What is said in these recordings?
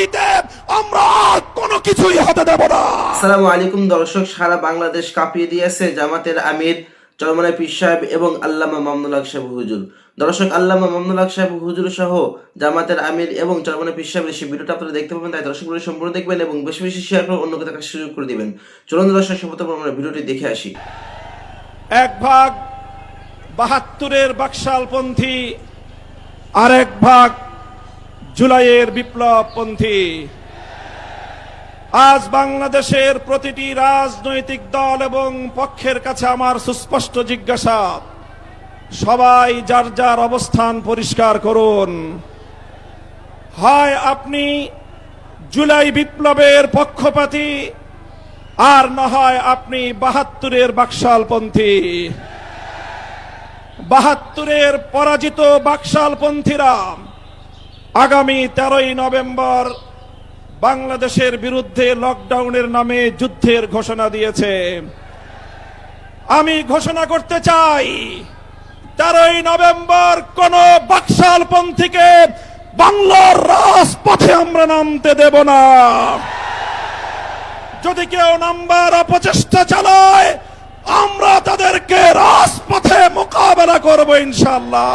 মাটিতে আমরা কোনো কিছুই হতে দেব না। আসসালামু আলাইকুম দর্শক সারা বাংলাদেশ কাঁপিয়ে দিয়েছে জামাতের আমির চরমনায় পীর সাহেব এবং আল্লামা মামনুল হক সাহেব হুজুর। দর্শক আল্লামা মামনুল হক সাহেব হুজুর সহ জামাতের আমির এবং চরমনায় পীর সাহেবের সেই ভিডিওটা আপনারা দেখতে পাবেন তাই দর্শক সম্পূর্ণ দেখবেন এবং বেশি বেশি শেয়ার করে অন্যকে দেখার সুযোগ করে দিবেন। চলুন দর্শক সর্বপ্রথম আমরা ভিডিওটি দেখে আসি। এক ভাগ বাহাত্তরের বাকশালপন্থী আর এক ভাগ জুলাইয়ের বিপ্লবপন্থী আজ বাংলাদেশের প্রতিটি রাজনৈতিক দল এবং পক্ষের কাছে আমার সুস্পষ্ট জিজ্ঞাসা, সবাই যার যার অবস্থান পরিষ্কার করুন। হয় আপনি জুলাই বিপ্লবের পক্ষপাতী, আর না হয় আপনি বাহাত্তরের বাকশালপন্থী বাহাত্তরের পরাজিত বাকশালপন্থীরা আগামী তেরোই নভেম্বর বাংলাদেশের বিরুদ্ধে লকডাউনের নামে যুদ্ধের ঘোষণা দিয়েছে। আমি ঘোষণা করতে চাই, তেরোই নভেম্বর কোন বাক্সাল বাকশালপন্থীকে বাংলার রাজপথে আমরা নামতে দেব না। যদি কেউ নাম্বার অপচেষ্টা চালায়, আমরা তাদেরকে রাজপথে মোকাবেলা করব ইনশাল্লাহ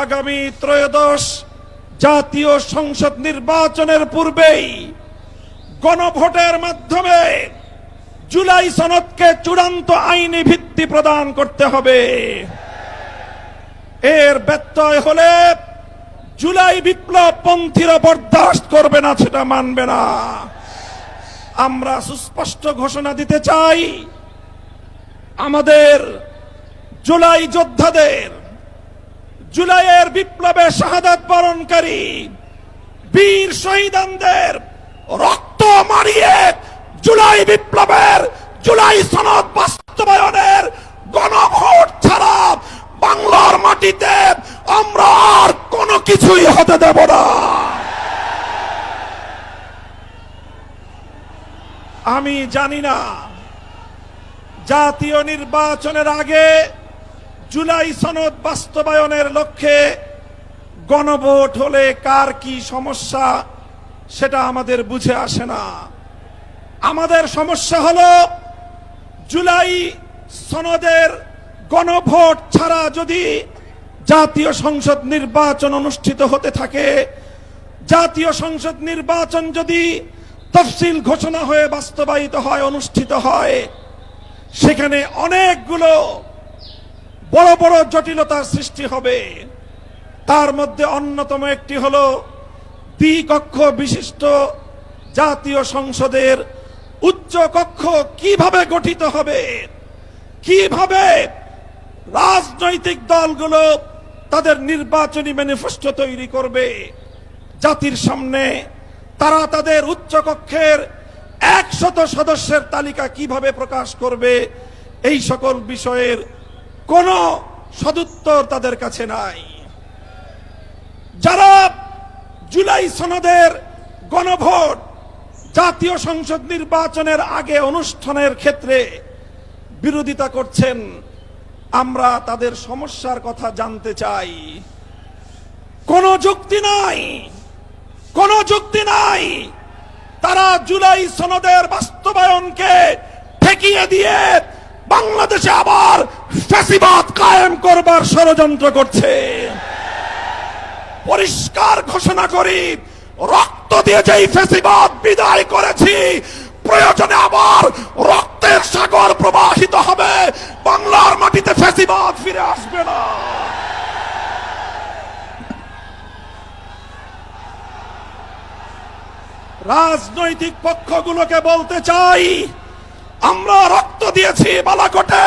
আগামী ত্রয়োদশ জাতীয় সংসদ নির্বাচনের পূর্বেই গণভোটের মাধ্যমে জুলাই সনদকে চূড়ান্ত আইনি ভিত্তি প্রদান করতে হবে। এর ব্যত্যয় হলে জুলাই বিপ্লব পন্থীরা বরদাস্ত করবে না সেটা মানবে না। আমরা সুস্পষ্ট ঘোষণা দিতে চাই, আমাদের জুলাই যোদ্ধাদের জুলাইয়ের বিপ্লবে শাহাদাত বরণকারী বীর শহীদানদের রক্ত মারিয়ে জুলাই বিপ্লবের, জুলাই সনদ বাস্তবায়নের গণভোট ছাড়া বাংলার মাটিতে আমরা আর কোনো কিছুই হতে দেব না। আমি জানি না, জাতীয় নির্বাচনের আগে জুলাই সনদ বাস্তবায়নের লক্ষ্যে গণভোট হলে কার কি সমস্যা, সেটা আমাদের বুঝে আসে না। আমাদের সমস্যা হল, জুলাই সনদের গণভোট ছাড়া যদি জাতীয় সংসদ নির্বাচন অনুষ্ঠিত হতে থাকে, জাতীয় সংসদ নির্বাচন যদি তফসিল ঘোষণা হয়ে বাস্তবায়িত হয়, অনুষ্ঠিত হয়, সেখানে অনেকগুলো বড় বড় জটিলতার সৃষ্টি হবে। তার মধ্যে অন্যতম একটি হলো দ্বিকক্ষ বিশিষ্ট জাতীয় সংসদের উচ্চ কক্ষ কীভাবে গঠিত হবে? কীভাবে রাজনৈতিক দলগুলো তাদের নির্বাচনী ম্যানিফেস্টো তৈরি করবে? জাতির সামনে তারা তাদের উচ্চ কক্ষের একশত সদস্যের তালিকা কীভাবে প্রকাশ করবে? এই সকল বিষয়ের কোনো সদুত্তর তাদের কাছে নাই। যারা জুলাই সনদের গণভোট, জাতীয় সংসদ নির্বাচনের আগে অনুষ্ঠানের ক্ষেত্রে বিরোধিতা করছেন, আমরা তাদের সমস্যার কথা জানতে চাই। কোনো যুক্তি নাই, কোনো যুক্তি নাই, তারা জুলাই সনদের বাস্তবায়নকে ঠেকিয়ে দিয়ে বাংলাদেশে আবার ফ্যাসিবাদ কায়েম করবার ষড়যন্ত্র করছে। পরিষ্কার ঘোষণা করি, রক্ত দিয়ে যেই ফেসিবাদ বিদায় করেছি, প্রয়োজনে আবার রক্তের সাগর প্রবাহিত হবে। বাংলার মাটিতে ফেসিবাদ ফিরে আসবে না। রাজনৈতিক পক্ষগুলোকে বলতে চাই, আমরা রক্ত দিয়েছি বালাকোটে।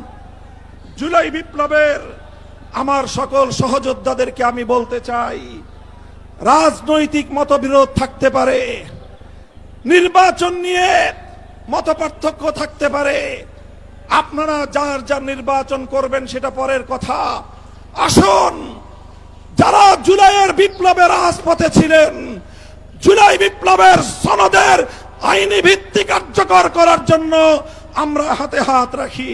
জুলাই বিপ্লবের আমার সকল সহযোদ্ধাদেরকে আমি বলতে চাই, রাজনৈতিক মতবিরোধ থাকতে পারে, নির্বাচন নিয়ে মত পার্থক্য থাকতে পারে। আপনারা যার যার নির্বাচন করবেন সেটা পরের কথা। আসুন, যারা জুলাইয়ের বিপ্লবের রাজপথে ছিলেন, জুলাই বিপ্লবের সনদের আইনি ভিত্তি কার্যকর করার জন্য আমরা হাতে হাত রাখি।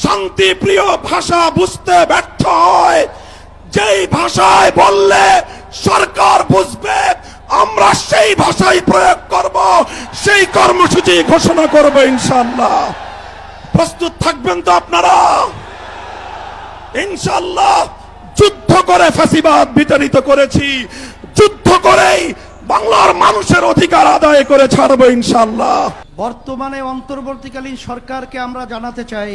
শান্তিপ্রিয় ভাষা বুঝতে ব্যর্থ হয়। যেই ভাষায় বললে সরকার বুঝবে, আমরা সেই ভাষাই প্রয়োগ করব, সেই কর্মসূচি ঘোষণা করব ইনশাল্লাহ প্রস্তুত থাকবেন তো আপনারা? ইনশাল্লাহ যুদ্ধ করে ফাঁসিবাদ বিতাড়িত করেছি, যুদ্ধ করেই বাংলার মানুষের অধিকার আদায় করে ছাড়বো ইনশাল্লাহ বর্তমানে অন্তর্বর্তীকালীন সরকারকে আমরা জানাতে চাই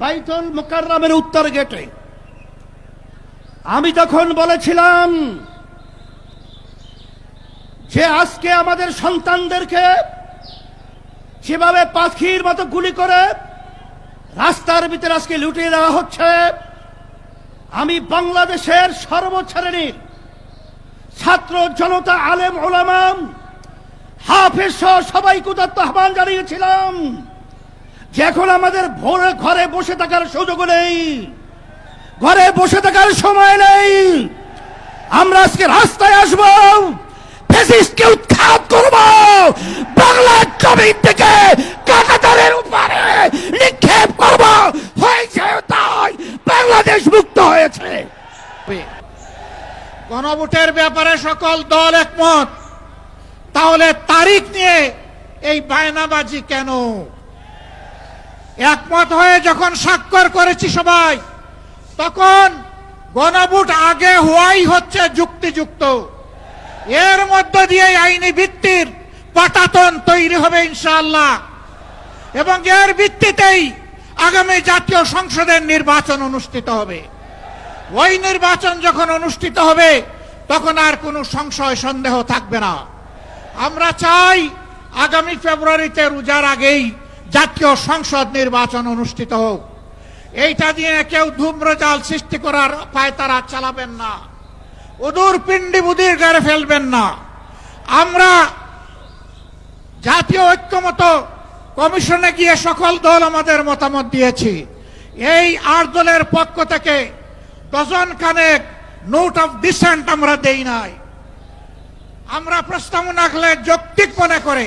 বাইতুল মোকাররামের উত্তর গেটে। আমি তখন বলেছিলাম, যে আজকে আমাদের সন্তানদেরকে যেভাবে পাখির মতো গুলি করে রাস্তার ভিতরে আজকে লুটিয়ে দেওয়া হচ্ছে, আমি বাংলাদেশের সর্বশ্রেণীর ছাত্র জনতা আলেম ওলামাম হাফেজ সহ সবাইকে উদাত্ত আহ্বান জানিয়েছিলাম। এখন আমাদের ভোরে ঘরে বসে থাকার সুযোগ নেই। ঘরে বসে থাকার সময় নেই। আমরা আজকে রাস্তায় আসব। ফেসিস্টকে উৎখাত করব। বাংলা জমিন থেকে কাকাতারের উপরে নিক্ষেপ করব। হয়েছে তাই বাংলাদেশ মুক্ত হয়েছে। গণভোটের ব্যাপারে সকল দল একমত। তাহলে তারিখ নিয়ে এই বায়নাবাজি কেন? একমত হয়ে যখন স্বাক্ষর করেছি সবাই, তখন গণভোট আগে হওয়াই হচ্ছে যুক্তিযুক্ত। এর মধ্য দিয়ে আইনি ভিত্তির পাটাতন তৈরি হবে ইনশাআল্লাহ। এবং এর ভিত্তিতেই আগামী জাতীয় সংসদের নির্বাচন অনুষ্ঠিত হবে। ওই নির্বাচন যখন অনুষ্ঠিত হবে, তখন আর কোনো সংশয় সন্দেহ থাকবে না। আমরা চাই আগামী ফেব্রুয়ারিতে রোজার আগেই জাতীয় সংসদ নির্বাচন অনুষ্ঠিত হোক। এইটা দিয়ে কেউ ধূম্রজাল সৃষ্টি করার পায়তারা চালাবেন না। উদূর পিণ্ডি বুদির গাড়ে ফেলবেন না। আমরা জাতীয় ঐক্যমত কমিশনে গিয়ে সকল দল আমাদের মতামত দিয়েছি। এই আট দলের পক্ষ থেকে ডজন কানেক নোট অফ ডিসেন্ট আমরা দেই নাই। আমরা প্রস্তাবনা যৌক্তিক মনে করে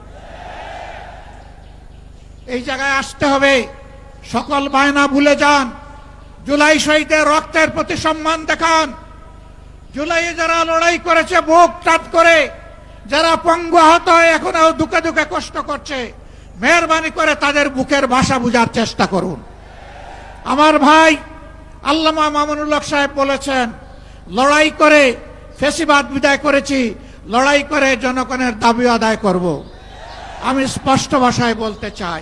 এই জায়গায় আসতে হবে। সকল বায়না ভুলে যান। জুলাই শহীদের রক্তের প্রতি সম্মান দেখান। জুলাইয়ে যারা লড়াই করেছে, বুক টাট করে, যারা পঙ্গু আহত হয়ে এখনও দুঃখে দুঃখে কষ্ট করছে, মেহরবানি করে তাদের বুকের ভাষা বোঝার চেষ্টা করুন। আমার ভাই আল্লামা মামুনুল্লাহ সাহেব বলেছেন, লড়াই করে ফেসিবাদ বিদায় করেছি, লড়াই করে জনগণের দাবি আদায় করব। আমি স্পষ্ট ভাষায় বলতে চাই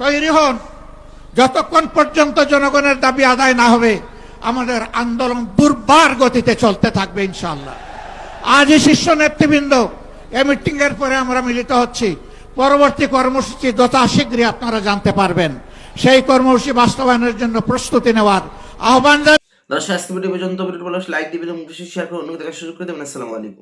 তৈরি হন। যতক্ষণ পর্যন্ত জনগণের দাবি আদায় না হবে, আমাদের আন্দোলন দুর্বার গতিতে চলতে থাকবে ইনশাল্লাহ আজই শীর্ষ নেতৃবৃন্দ, এ মিটিং এর পরে আমরা মিলিত হচ্ছি। পরবর্তী কর্মসূচি যথা শীঘ্রই আপনারা জানতে পারবেন। সেই কর্মসূচি বাস্তবায়নের জন্য প্রস্তুতি নেওয়ার আহ্বান জানাই। দর্শক আজকে পর্যন্ত। লাইক দিবেন এবং শেয়ার করে অন্যকে দেখার সুযোগ করে দেবেন। আসসালামু আলাইকুম।